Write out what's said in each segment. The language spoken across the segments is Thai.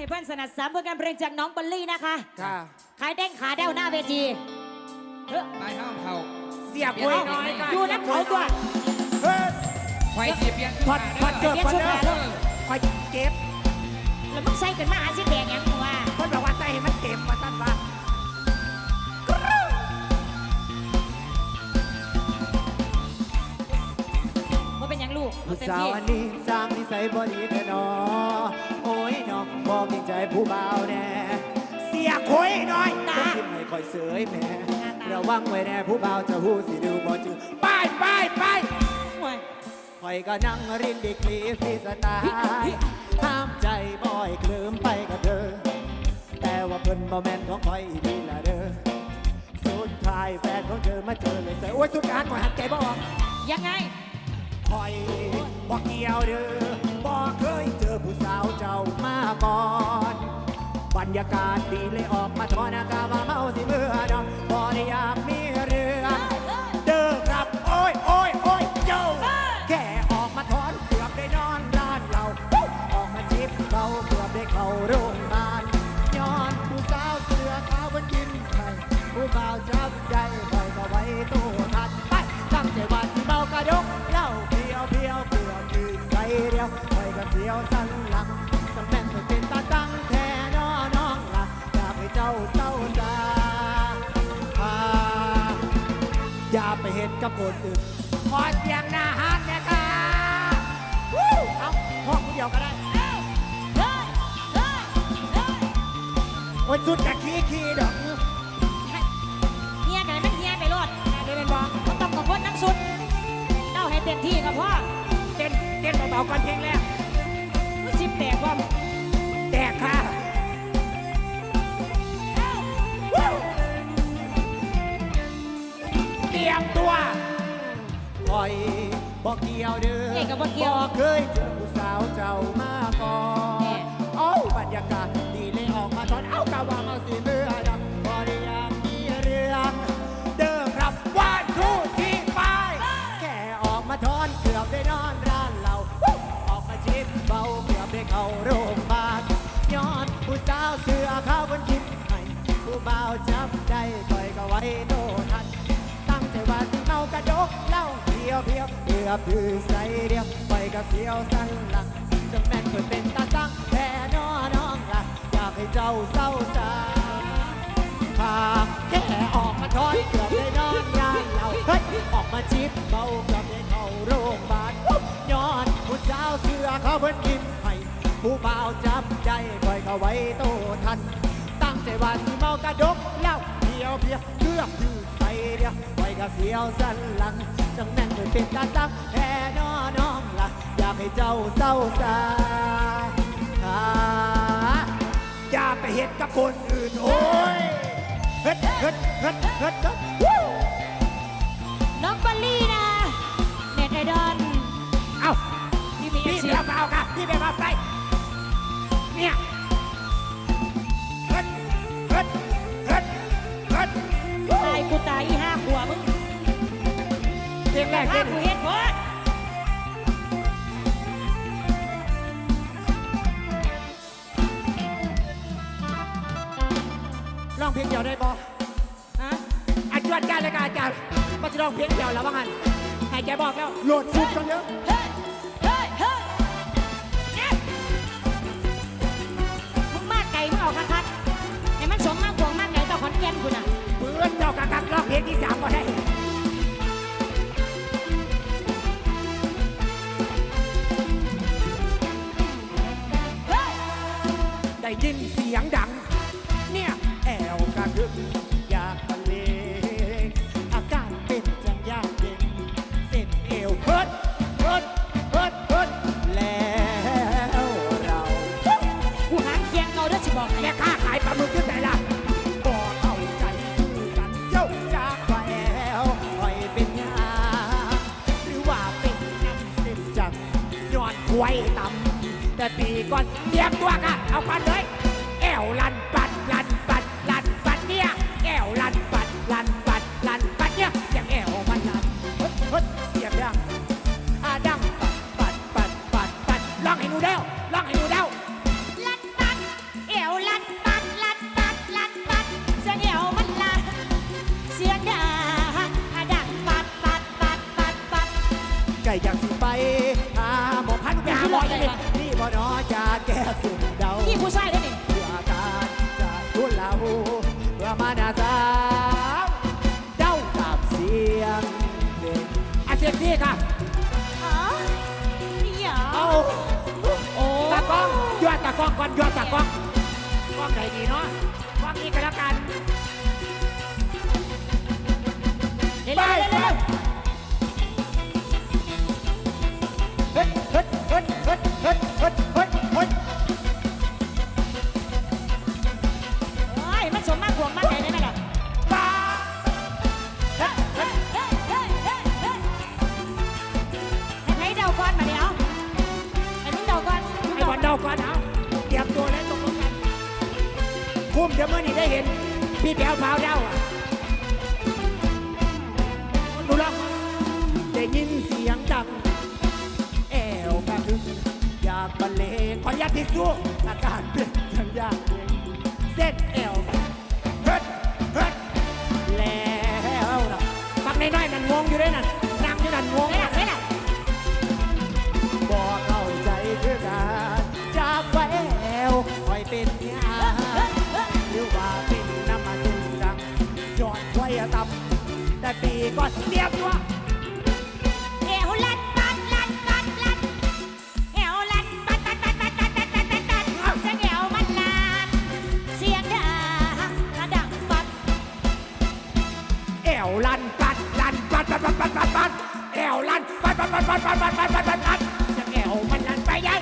ให้เพื่อนสนับสนุนเพื่อการเพลงจากน้องบอลลี่นะคะค่ะขายเด้งขาแด้วหน้าเวทีเฮ้ยนายห้ามเขาเสียบคุยน้อยค่ะอยู่นักเขาตัวเฮ้ยไฟเสียเปลี่ยนพอดพอดเกิดเปลี่ยนพอดชุดเด้หาเลอยคอยเก็บแล้วมึงใส่กันมาหาสิแดงยังกูว่าคนบอกว่าใส่ให้มันเต็มมาสั้นว่าว่าเป็นหยังลูกผู้เต็มสาวที่อันนี้สร้างนิสัยบ่ดีแต่นอโอ้ยน้องบอกจริงใจผู้บ่าวแน่เสียคุยน้อยจะตากินไม่ค่อยเสยแหม่ระวังไว้แน่ผู้บ่าวจะหูสิดูบ่จือไปไปไปโอ้ยคอยก็นั่งรินดีกรีฟรีสไตล์ห้ามใจบ่อยเคลิ้มไปกับเธอ แต่ว่าเพิ่นบ่แม่นของคอยอีดีละเด้อสุดท้ายแฟนของเธอมาเจอเลยใส่โอ้ยสุดการหน่อยหันใจบ่ออกยังไง คอยบ่เกี่ยวเด้อบ่เคยเจอผู้สาวเจ้ามาก่อน บรรยากาศดีเลยออกมาทอนอากาว่าเมาสิเมื่อดอกบ่ได้อยากมี สันหลังจำแม่นไม่เป็นตาตั้งแท้น้อน้องละอยากให้เจ้าเจ้าตาอ่าอย่าไปเห็นกับคนอื่นขอเสียงหน้าฮันนะคะวู้เอาห้องเดียวก็ได้เฮ้ยเฮ้ยเฮ้ยโอ้ยสุดจะขี้ขี้ดอกเฮียกันมันเฮียไปรอดเดี๋ยวเป็นบอกก็ต้องกับคนน้ำสุดเจ้าให้เต็มที่กับพ่อเต้นเต้นเบาๆก่อนเพลงแรก มึงสิบแตกว่าแตกค่ะวู้เตรียมตัวคอยบอกเกี่ยวเด้อเอกกับบ่เกี่ยว บ่เคยเจอผู้สาวเจ้ามา บ่าวจับได้คอยก็ไว้โตทัน ตั้งใจว่าสิเมากระดกเหล้าเพียวเพียวเกือบถือใส่เดียวไปกับเสียวสันหลังจะแม่นเปิดเป็นตาตั้งแท่น้อน้องละอยากให้เจ้าเศร้าสาหาแค่ออกมาทอยเกือบได้นอนงานเราเฮ้ยออกมาจิบเบาเกือบได้เข้าโรงพยาบาลย้อนผู้สาวเสือเขาเพิ่นกินให้ผู้บ่าวจับใจคอยเขาไว้โตทัน ใจว่าสิเมากระดกเหล้าเพียวเพียวเกือบถือใส่เดียวไว้กับเสียวสันหลังจังแม่นเคยเป็นตาซักแท่น้อน้องละอยากให้เจ้าเศร้าสาอย่าไปเห็นกับคนอื่นโอ้ยเฮ็ดเฮ็ดเฮ็ดเฮ็ดเฮ็ดวู้น้องบอลลี่นะเน็ตไอดอลเอาที่มีอาพี่ชีเบพาค่ะพี่เบาไปเนี่ย กูตายอีห้าขวบมึงเพลงแรกถ้าเต้นกูเฮ็ดพอดร้องเพลงเดียวได้บ่ฮะอาจารย์การรายการอาจารย์มาจะร้องเพลงเดียวแล้วว่างั้นให้ใจบอกแล้ว โหลดสุดกันเยอะ หาหมอพันยาหมอยังนี่บ่นอจะแก้สุ่มเดาพี่ผู้ชายได้นี่เพื่อาการจะทุเลาเพื่อมานาสาวเดาตามเสียงเพลงอาเสียงพี่ค่ะอ๋อพี่เหรออาโตากล้องยอดตากล้องก่อนยอดตากล้องกล้องไหนดีเนาะ คุ้มเดี๋ยวมื่อนี้ได้เห็น พี่แก้วพราวเด้าอะดูลองได้ยินเสียงดัง แอวกระหึ่มอยากบรรเลงขออนุญาตทิชชู่อาการเป็นอย่างยากเย็นเส้นแอวเฮ็ดเฮ็ดแล้วนะฟังน้อยๆนั่นงงอยู่ด้วยนั่นนั่งอยู่นั่นงงไม่ล่ะ ปีก่อนเรียมตัวเอวลันปัดลันปัดลันเอวลันปัดปัดปัดปัดปัดปัดปัดปัดปัดเสียงเอวมันลานเสียงดังกระดังปัดแอวลันปัดลันปัดปัดปัดปัดปัดปัดแอวลันปัดปัดปัดปัดปัดปัดปัดปัดปัดปัดจะแอวมันลันไปยัย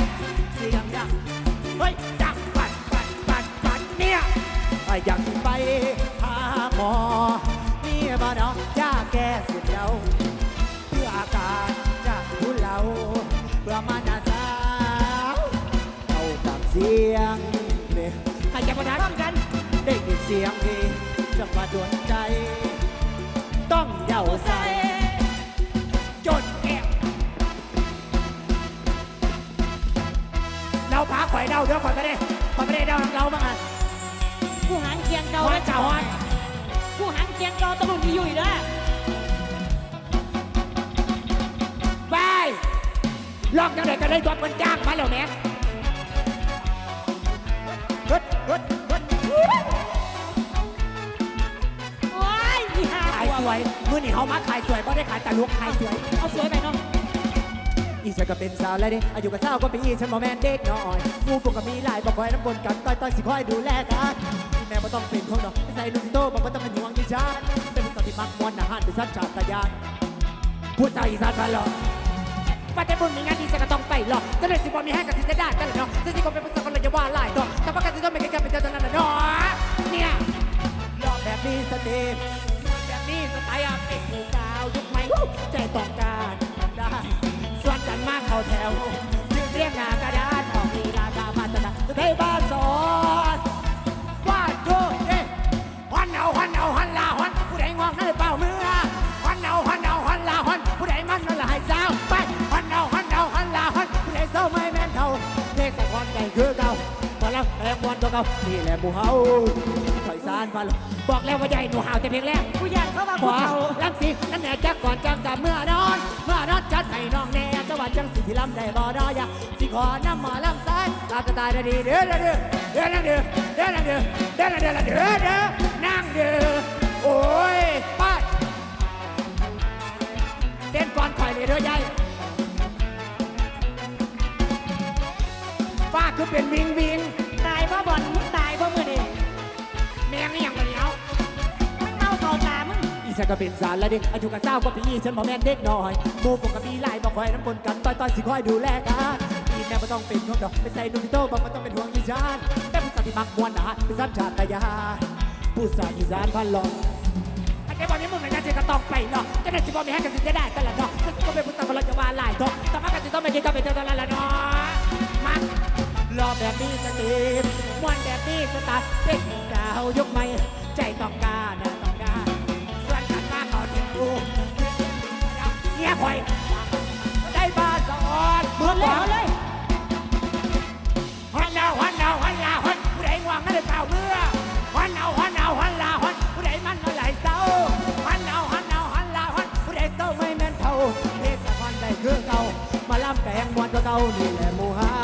เสียงดังเฮ้ยดักปัดปัดปัดปัดเนี่ยอยากไปหาหมอนี่บ่เนาะ เสียงเพลงจังหวะดวนใจ ต้องเย้าใส่จนแอวเราพาข่อยเดาเดี๋ยวข่อยก็ได้ข่อยไม่ได้เดาเราบ้างอะผู้หางเคียงเก่าฮอนจ่าฮอนผู้หางเคียงเก่าตะลุนที่อยู่อีกเด้อไปลอกยังไงก็ได้ตัวมันจ้างมาแล้วแม่ เขามาขายสวยเพราะได้ขายแต่ลูกขายสวย เอาสวยไปเนาะอีฉันก็เป็นสาวแล้วดิอายุก็เศร้าก็ปีฉันบ่แม่นเด็กน้อยหมูพวกก็มีหลายบอกคอยน้ำบนกันต้อยต้อยสิคอยดูแลกันที่แม่บ่ต้องเป็นของดอกใส่ลูกสิโตบอกว่าต้องเป็นห่วงดิฉันเป็นสาวที่มักมวนอาหารเป็นสัตว์ชาตญาณพูดใจอีสานพันหรอป้าแต่บุญมีงานดีจะก็ต้องไปหรอกจะได้สิบอมีให้กับสิจะได้กันเหรอเนาะจะสิก็เป็นภาษาคนเลยจะว่าหลายต่อแต่ว่ากันจะต้องไม่แค่เป็นเจ้าเท่านั้นนะเนาะเนี่ยรอบแบบนี้สติแบบ นี้สไตล์อาเป็ดหมู่กาวยุคใหม่ใจต้องการได้ส่วนกันมากเข้าแถวยืนเรียงหน้ากระดานออกลีลาตามาตนจะได้บ้านสอง แล้วแรงวันตัวเก่านี่แหละหมู่เฮาถอยซานมาลบอกแล้วว่าใหญ่หนูห่าวแต่เพลงแรกผู้ใหญ่เข้ามาขผู้วาเฒ่าลังสินั่นแหละจักก่อนจังกับเมื่อนอน เมื่อนอนจัดให้น้องแน่สวัสดิ์จังสิที่ลำได้บ่ดอยากสิขอน้ำหมาลำซ้ายลาจะตายได้ดีเด้อเด้อเด้อเด้อนั่งเด้อเด้อนั่งเด้อเด้อนั่งเด้อเด้อเด้อนั่งเด้อโอ้ยไป้าเต้นก่อนข่อยเลยเด้อยายป้าคือเป็นวิงวิง ฉันก็เป็นสารล้วดิอายุก็เศร้าก็ปีฉันบ่แม่นเด็กน้อยหมู่ผมก็มีหลายบอกคอยน้ำบนกันต้อยต้อยสิคอยดูแลกันอีแม่บ่ต้องเป็นห่วงดอกไปใส่นูซิโตบอกว่ต้องเป็นห่วงดิฉันแต่ผู้สาวที่มักมวนอาหาเป็นสัญชาตญาณผู้สาวอีสานพันหลอกไอ้บอลนี้มึงเหมือนกันจะก็ต้องไปเนาะจะได้สิบอลมีให้กันสิจะได้กันละเนาะจะก็เป็นผู้สาวคนละจะว่าหลายเนาะแต่ว่ากันสิต้องไม่กินก็เป็นเจ้าตัวละละเนาะมันรอแบบนี้สติมวนแบบนี้สตาร์เป็นสาวยกใหม่ใจต้องการนะ มาเขาถึงกูเนี่ยคอยได้บ้านสอนหมดเลยหมดเลยฮันเอาฮันเอาฮันลาฮันผู้ใดง่วงนั่นเลยเปล่าเมื่อฮันเอาฮันเอาฮันลาฮันผู้ใดมันนั่นไหลเศร้าฮันเอาฮันเอาฮันลาฮันผู้ใดเศร้าไม่แม่นเท่าเด็กสะพอนได้คือเก่ามาล่ำแกงมวนก็เก่านี่แหละหมู่เฮา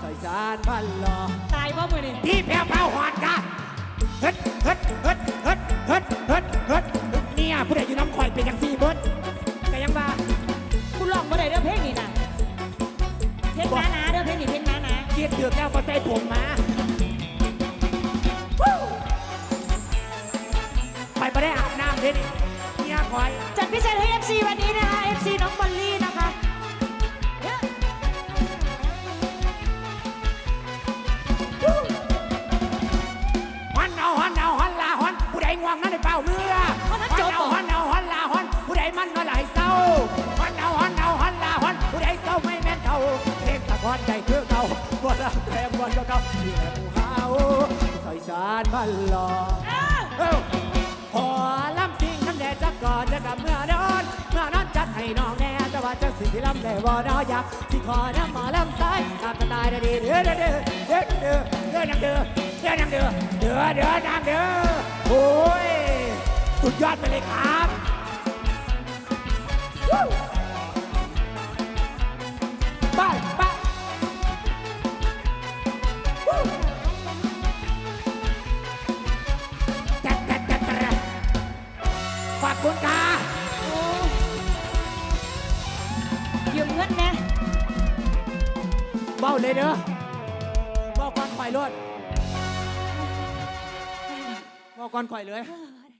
ใส่สารพันหลอกตายเพราะมือนี่ที่แพ้วเผาหอดกะเฮ็ดเฮ็ดเฮ็ด ผู้ใดอยู่น้ำข่อยเป็นอย่างสี่เบิดก็ยังว่ากูลองมาได้เด้อเพลงนี่นะเพลงหนาหนาๆเด้อเพลงนี่เพลงหนาหนาอคิดถือแก้วก็ใส่ผมมาวู้ไปไม่ได้อาบน้ำเลยนี่เนี่ยคอยจัดพิเศษให้ FC วันนี้นะคะ FC น้อง เล่นสะกอนใจคือเขาบ่รักแทมบ่ก็เขาที่แหลมหาวใส่สารมันหลอกเอ้าขอลำทิ้งน้ำแดดจะก่อนจะกับเมื่อนอนเมื่อนอนจัดให้น้องแน่จะว่าจะสิที่ลำแดดบ่นออยากสิขอน้ำหมาลำซ้ายตามสไตล์ได้ดีเด้อเด้อเด้อเด้อเด้อเด้อนังเด้อเด้อนังเด้อเด้อเด้อนังเด้อโอ้ยสุดยอดไปเลยครับวู้ เด้อบอกก่อนข่อยรวดบอกก่อนข่อยเลย